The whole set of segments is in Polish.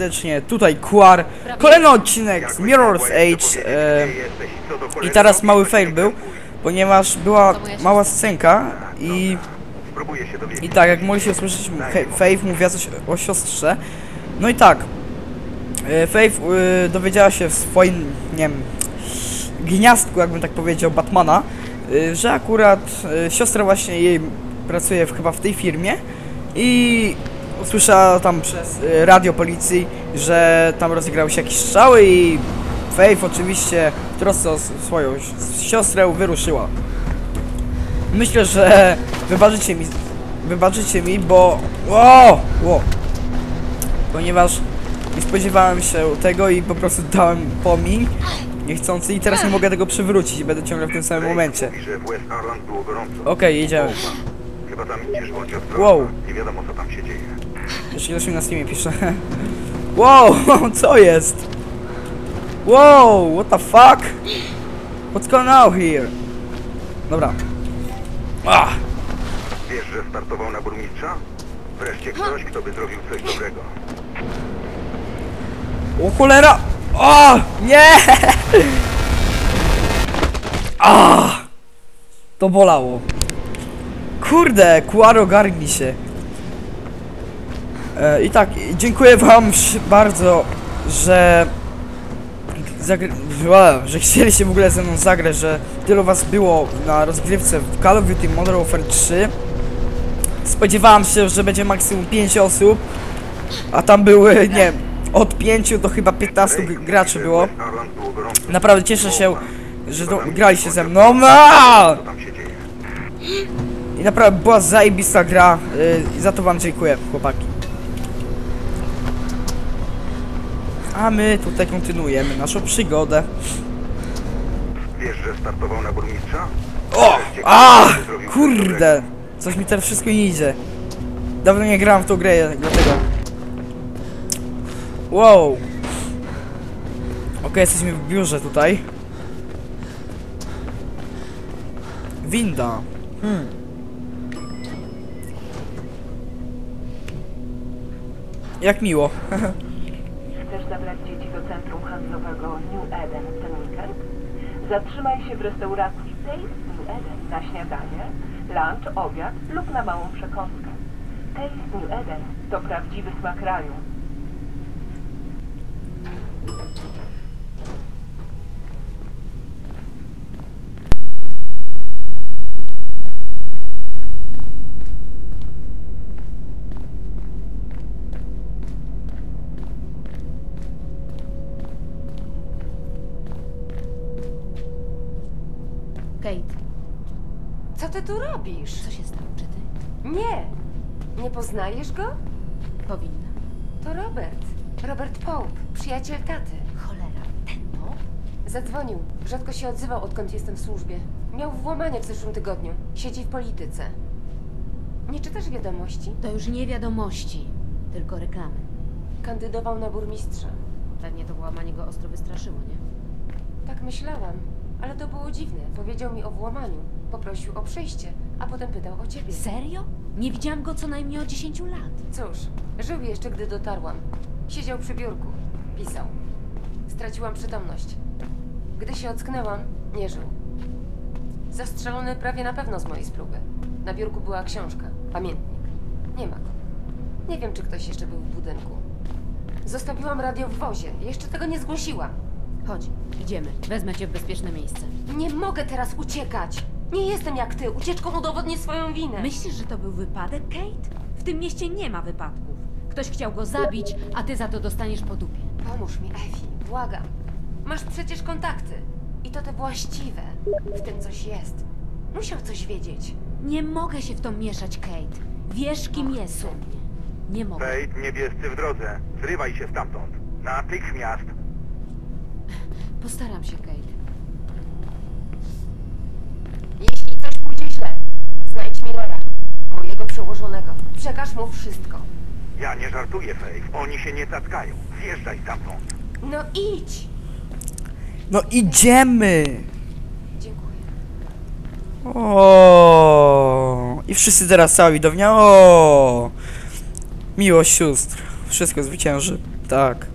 serdecznie, tutaj Quar, kolejny odcinek z Mirror's Age e, i teraz mały fail był, ponieważ była mała scenka i, się dowiedzieć. i tak, jak mogliście usłyszeć, Faith mówiła coś o siostrze, no i tak, e, Faith e, dowiedziała się w swoim, nie wiem, gniazdku, jakbym tak powiedział, Batmana, y, że akurat y, siostra właśnie jej pracuje w, chyba w tej firmie i usłyszała tam przez y, radio policji, że tam rozegrały się jakieś strzały i Faith oczywiście w trosce o swoją siostrę wyruszyła. Myślę, że wybaczycie mi, wybaczycie mi, bo wow, wow, ponieważ nie spodziewałem się tego i po prostu dałem poming niechcący i teraz nie mogę tego przywrócić i będę ciągle w tym samym momencie. Okej, jedziemy. Chyba tam idziesz bądź ostrożna. Wow. Nie wiadomo co tam się dzieje. Jeszcze ktoś mi na Steamie pisze. Wow, co jest? Wow, what the fuck? What's going on here? Dobra. Ah, Wiesz, że startował na burmistrza? Wreszcie ktoś, kto by zrobił coś dobrego. o cholera! O, nie! Ah, to bolało. Kurde, Kuaro garni się. E, I tak, dziękuję wam bardzo, że wa- że chcieliście w ogóle ze mną zagrać, że tylu was było na rozgrywce w Call of Duty Modern Warfare 3. Spodziewałem się, że będzie maksimum 5 osób, a tam były, nie od 5 do chyba 15 Drake g- mówi, graczy było. Naprawdę cieszę się, że graliście ze mną. I naprawdę była zajebista gra y, i za to wam dziękuję, chłopaki. A my tutaj kontynuujemy naszą przygodę. Wiesz, że startował na burmistrza? O! A! Kurde! Coś mi teraz wszystko nie idzie. Dawno nie grałem w tą grę, dlatego. Wow! Okej, jesteśmy w biurze tutaj. Winda. Hmm. Jak miło. Zabrać dzieci do centrum handlowego New Eden w ten weekend? Zatrzymaj się w restauracji Taste New Eden na śniadanie, lunch, obiad lub na małą przekąskę. Taste New Eden to prawdziwy smak raju. Kate, Co ty tu robisz? co się stało? Czy ty? Nie! Nie poznajesz go? Powinna. To Robert. Robert Pope, przyjaciel taty. Cholera, ten to? Zadzwonił. Rzadko się odzywał, odkąd jestem w służbie. Miał włamanie w zeszłym tygodniu. Siedzi w polityce. Nie czytasz wiadomości? To już nie wiadomości, tylko reklamy. Kandydował na burmistrza. Pewnie to włamanie go ostro wystraszyło, nie? Tak myślałam, ale to było dziwne. Powiedział mi o włamaniu. Poprosił o przejście, a potem pytał o ciebie. Serio? Nie widziałam go co najmniej od 10 lat. Cóż, żył jeszcze, gdy dotarłam. Siedział przy biurku. Pisał. Straciłam przytomność. Gdy się ocknęłam, nie żył. Zastrzelony prawie na pewno z mojej spluwy. Na biurku była książka, pamiętnik. Nie ma go. Nie wiem, czy ktoś jeszcze był w budynku. Zostawiłam radio w wozie. Jeszcze tego nie zgłosiłam. Chodź, idziemy. Wezmę cię w bezpieczne miejsce. Nie mogę teraz uciekać. Nie jestem jak ty. Ucieczką udowodnię swoją winę. Myślisz, że to był wypadek, Kate? W tym mieście nie ma wypadków. Ktoś chciał go zabić, a ty za to dostaniesz po dupie. Pomóż mi, Efi, błagam. Masz przecież kontakty. I to te właściwe. W tym coś jest. Musiał coś wiedzieć. Nie mogę się w to mieszać, Kate. Wiesz, kim jestem. Nie mogę. Fate, niebiescy w drodze. Zrywaj się stamtąd. Natychmiast. Postaram się, Kate. Jeśli coś pójdzie źle, znajdź Millera, mojego przełożonego. Przekaż mu wszystko. Ja nie żartuję, Faith. Oni się nie zatkają. Zjeżdżaj stamtąd. No idź! No idziemy! Dziękuję. O, I wszyscy teraz cała widownia. O, Miłość sióstr. Wszystko zwycięży. Tak.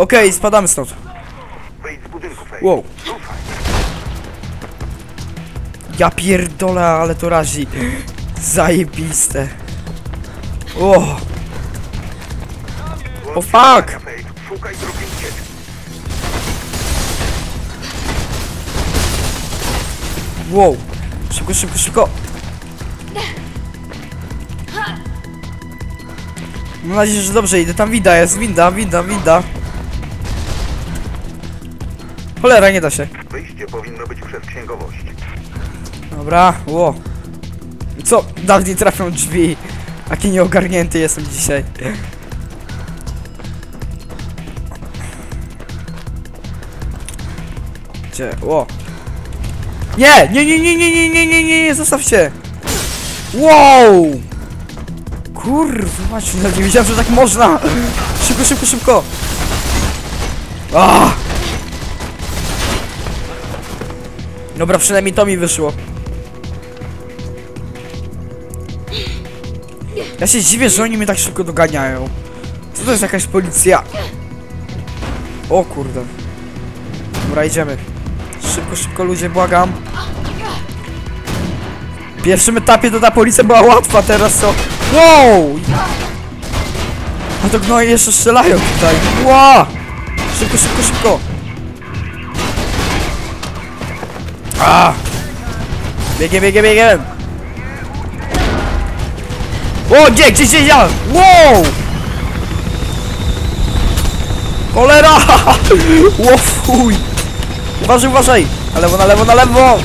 Okej, spadamy stąd. Wow. Ja pierdolę, ale to razi. Zajebiste. O, o fuck! Faith. Szukaj drogi ucieczki. Wow. Szybko, szybko, szybko. Mam nadzieję, że dobrze idę. Tam winda jest, winda, winda, winda. Cholera, nie da się. Wyjście powinno być przez księgowość. Dobra, ło. Co? Nawet nie trafią drzwi. Jaki nieogarnięty jestem dzisiaj. Gdzie? Ło. Nie! Nie, nie, nie, nie, nie, nie, nie, nie, nie, zostawcie! Wow! Kurwa, macie, nie wiedziałem, że tak można! Szybko, szybko, szybko! Ah! Dobra, przynajmniej to mi wyszło. Ja się dziwię, że oni mnie tak szybko doganiają. Co to jest jakaś policja? O kurde. Dobra, idziemy. Szybko, szybko ludzie, błagam. W pierwszym etapie to ta policja była łatwa, teraz co? Wow! A to gnoje jeszcze strzelają tutaj. Ła! Szybko, szybko, szybko. A! Biegiem, biegiem, biegiem! O, gdzie, gdzie, gdzie, ja? Wow! Cholera! Ło, fuj! Uważaj, uważaj! Na lewo, na lewo, na lewo!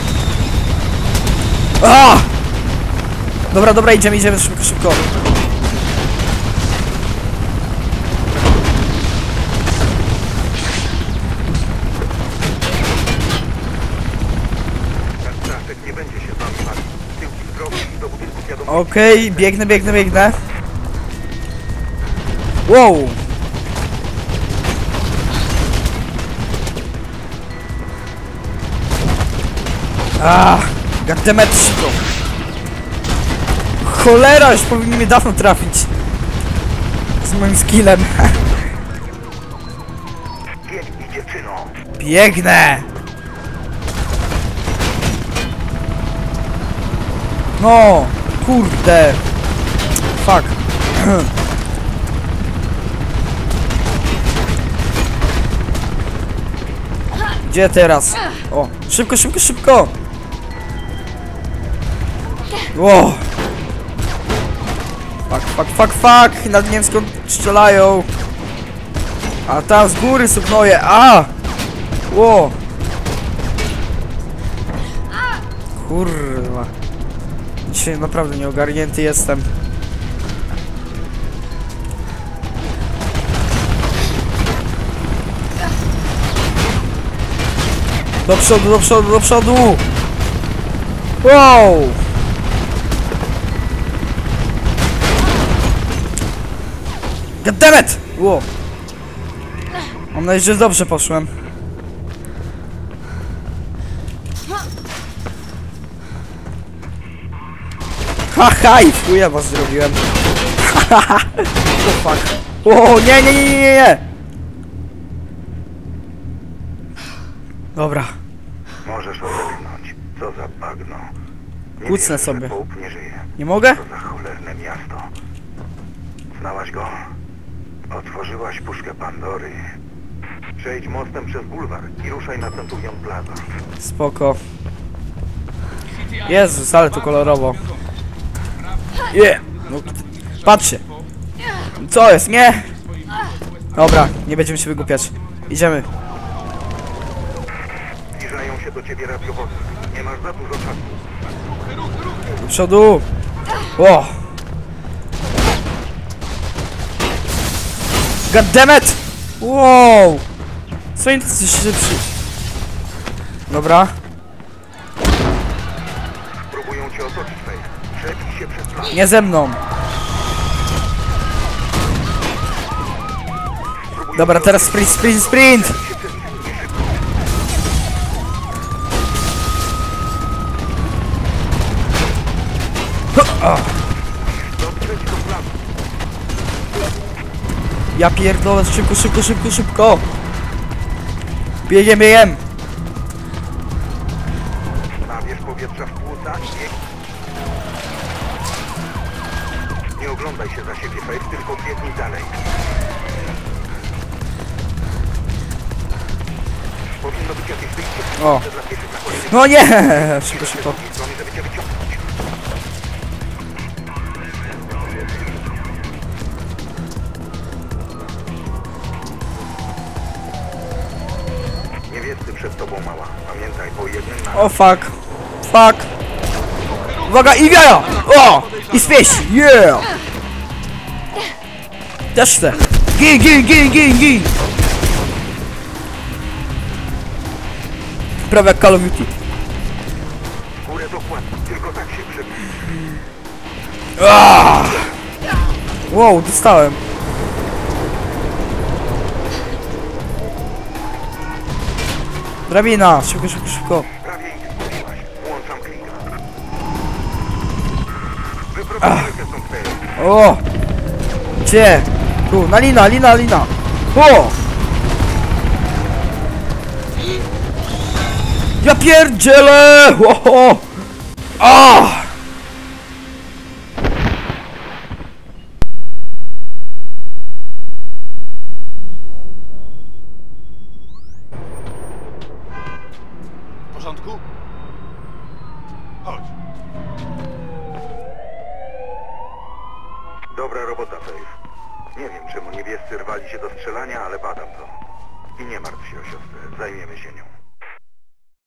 A! Dobra, dobra, idziemy, idziemy, szybko, szybko. Okej, biegnę, biegnę, biegnę. Wow! Ah, goddammit. Cholera, już powinni mnie dawno trafić. Z moim skillem. Biegnij, dziewczyno. Biegnę! No, kurde. Fuck. Gdzie teraz? O, szybko, szybko, szybko! Ło! Fuck, fuck, fuck, fuck! Nad nie wiem skąd strzelają. A tam z góry są gnoje. A! Ło! Kurwa. Dzisiaj naprawdę nieogarnięty jestem. Do przodu, do przodu, do przodu! Wow! Goddammit! Ło! Mam nadzieję, że dobrze poszłem. Haha, i chuja was zrobiłem. o fuck. O, nie, nie, nie, nie, nie, nie. Dobra. Możesz odetchnąć. Co za bagno. Nie Kucnę wierzę, że sobie. Nie żyje. Nie mogę? Co za cholerne miasto. Znałaś go? Otworzyłaś puszkę Pandory. Przejdź mostem przez bulwar i ruszaj na Centurion Plaza. Spoko. Jezus, ale to kolorowo. Je! No, patrzcie. Co jest? Nie! Dobra, nie będziemy się wygłupiać. Idziemy. Zbliżają się do ciebie radiowozy. Nie masz za dużo czasu. Do przodu. O! God damn it! Wow! Co oni tacy szybszy? Dobra. Próbują cię otoczyć, Faith. Nie ze mną. Dobra, teraz sprint, sprint, sprint! Ja pierdolę, szybko, szybko, szybko, szybko! Biegiem, biegiem! Powietrza w płuca i oglądaj się za siebie, Faith, tylko biegnij dalej. Powinno być jakieś wyjście O. dla pieszych na kolejnej No nie! Szybko, szybko. strony, żeby cię wyciągnąć. Niewiesty przed tobą mała. Pamiętaj, po jednym na... O fuck. Fuck. Uwaga, i wiara! O! I spieś! Yeah! Też chcę. Gin, gin, gin, gin, gin! Prawie jak Call of Duty. Tylko tak. Ah! Wow, dostałem. Drabina, szybko, szybko, szybko. Prawie ich zgubiłaś. Włączam klika. Wyprowadzimy stąd Faith. O! Gdzie? Tu, na lina, lina, lina. O! Ja pierdzielę! Oho! A! W porządku? Chodź. Dobra robota, Faith. Nie wiem, czemu niebiescy rwali się do strzelania, ale badam to. I nie martw się o siostrę. Zajmiemy się nią.